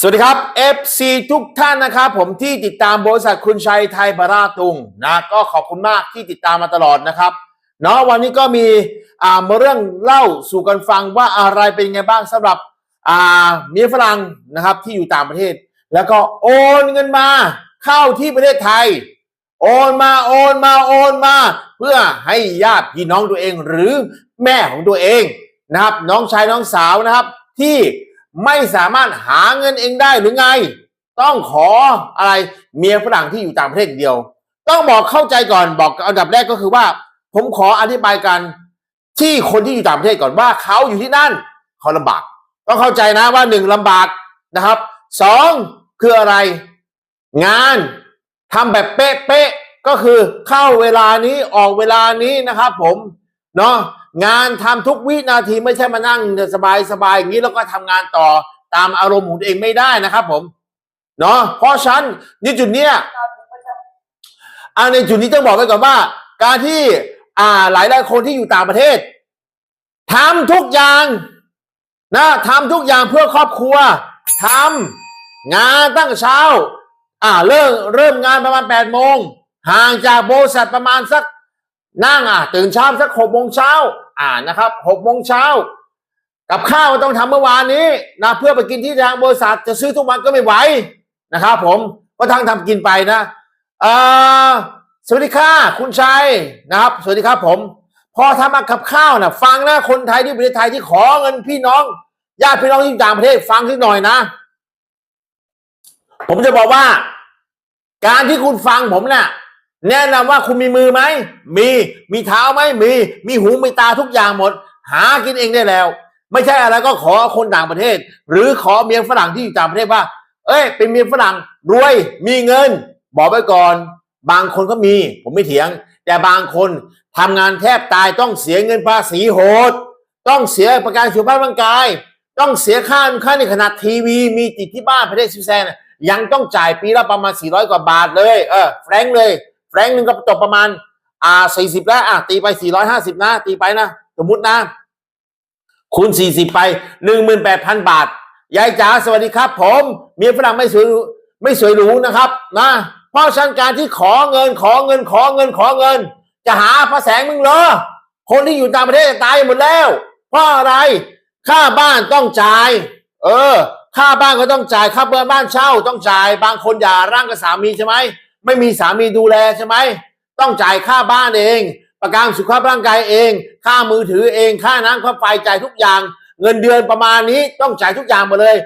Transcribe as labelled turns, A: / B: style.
A: สวัสดีครับ FC ทุกท่านนะครับผมที่ติดตามบริษัทคุณชัยไทยบาราตุงนะก็ขอบคุณมากที่ติดตามมาตลอดนะครับเนาะวันนี้ก็มีอ่ามาเรื่องเล่าสู่กันฟังว่าอะไรเป็นไงบ้างสำหรับอ่าเมียฝรั่งนะครับที่อยู่ต่างประเทศ แล้วก็โอนเงินมาเข้าที่ประเทศไทย โอนมาโอนมาโอนมา เพื่อให้ญาติพี่น้องตัวเองหรือแม่ของตัวเองนะครับน้องชายน้องสาวนะครับที่ ไม่สามารถหาเงินเองได้หรือไง ต้องขออะไรเมียฝรั่งที่อยู่ต่างประเทศเดียว ต้องบอกเข้าใจก่อนบอกอันดับแรกก็คือว่า ผมขออธิบายกันที่คนที่อยู่ต่างประเทศก่อนว่าเขาอยู่ที่นั่นเขาลำบาก ต้องเข้าใจนะว่าหนึ่งลำบากนะครับสองคืออะไร งานทำแบบเป๊ะๆก็คือเข้าเวลานี้ออกเวลานี้นะครับ ผมเนาะ งานทำทุกวินาทีไม่ใช่มานั่งสบายสบายๆอย่างนี้แล้วก็ทำงานต่อตามอารมณ์ของตัวเองไม่ได้นะครับ ผมเนาะเพราะฉะนันในจุดเนี้ยอันในจุดนี้ต้องบอกไว้ก่อนว่า การที่อ่าหลายหลายคนที่อยู่ต่างประเทศทำทุกอย่างนะทำทุกอย่างเพื่อครอบครัวทำงานตั้งเช้า อ่าเริ่มเริ่มงานประมาณแปดโมงห่างจากบริษัทประมาณสัก นั่งอะตื่นเช้าสักหกโมงเช้าอ่านะครับหกโมงเช้ากับข้าวต้องทำเมื่อวานนี้นะเพื่อไปกินที่ทางบริษัทจะซื้อทุกวันก็ไม่ไหวนะครับผมก็ทั้งทำกินไปนะอสวัสดีค่ะคุณชัยนะครับ สวัสดีครับผม พอทำมากับข้าวนะฟังนะคนไทยที่ประเทศไทยที่ขอเงินพี่น้องญาติพี่น้องที่ต่างประเทศฟังสักหน่อยนะ ผมจะบอกว่า การที่คุณฟังผมเนี่ย แนะนำว่าคุณมีมือไหม มี มีเท้าไหม มี มีหู มีตาทุกอย่างหมด หากินเองได้แล้ว ไม่ใช่อะไรก็ขอคนต่างประเทศ หรือขอเมียฝรั่งที่อยู่ต่างประเทศว่า เอ้ย เป็นเมียฝรั่งรวย มีเงิน บอกไว้ก่อน บางคนก็มี ผมไม่เถียง แต่บางคนทำงานแทบตายต้องเสียเงินภาษีโหด ต้องเสียประกันสุขภาพร่างกาย ต้องเสียค่าค่าในขนาดทีวี มีติดที่บ้านประเทศสวิตเซอร์แลนด์ยังต้องจ่ายปีละประมาณ400กว่าบาทเลย เออ แฟรงเลย แฟรงค์หนึ่งก็ตกประมาณ อ่า40แล้วอะตีไป450นะ ตีไปนะ สมมตินะ คูณ40ไป18,000บาท ยายจ๋าสวัสดีครับ ผมเมียฝรั่งไม่สวยไม่สวยหรูนะครับนะเพราะฉันการที่ขอเงินขอเงินขอเงินขอเงิน จะหาพระแสงมึงเหรอคนที่อยู่ต่างประเทศตายหมดแล้วเพราะอะไร ค่าบ้านต้องจ่าย เออ ค่าบ้านก็ต้องจ่าย ค่าเบอร์บ้านเช่าต้องจ่าย บางคนหย่าร่างกับสามีใช่ไหม ไม่มีสามีดูแลใช่ไหมต้องจ่ายค่าบ้านเอง ประกันสุขภาพร่างกายเอง ค่ามือถือเองค่าน้ำค่าไฟจ่ายทุกอย่าง เงินเดือนประมาณนี้ต้องจ่ายทุกอย่างหมดเลย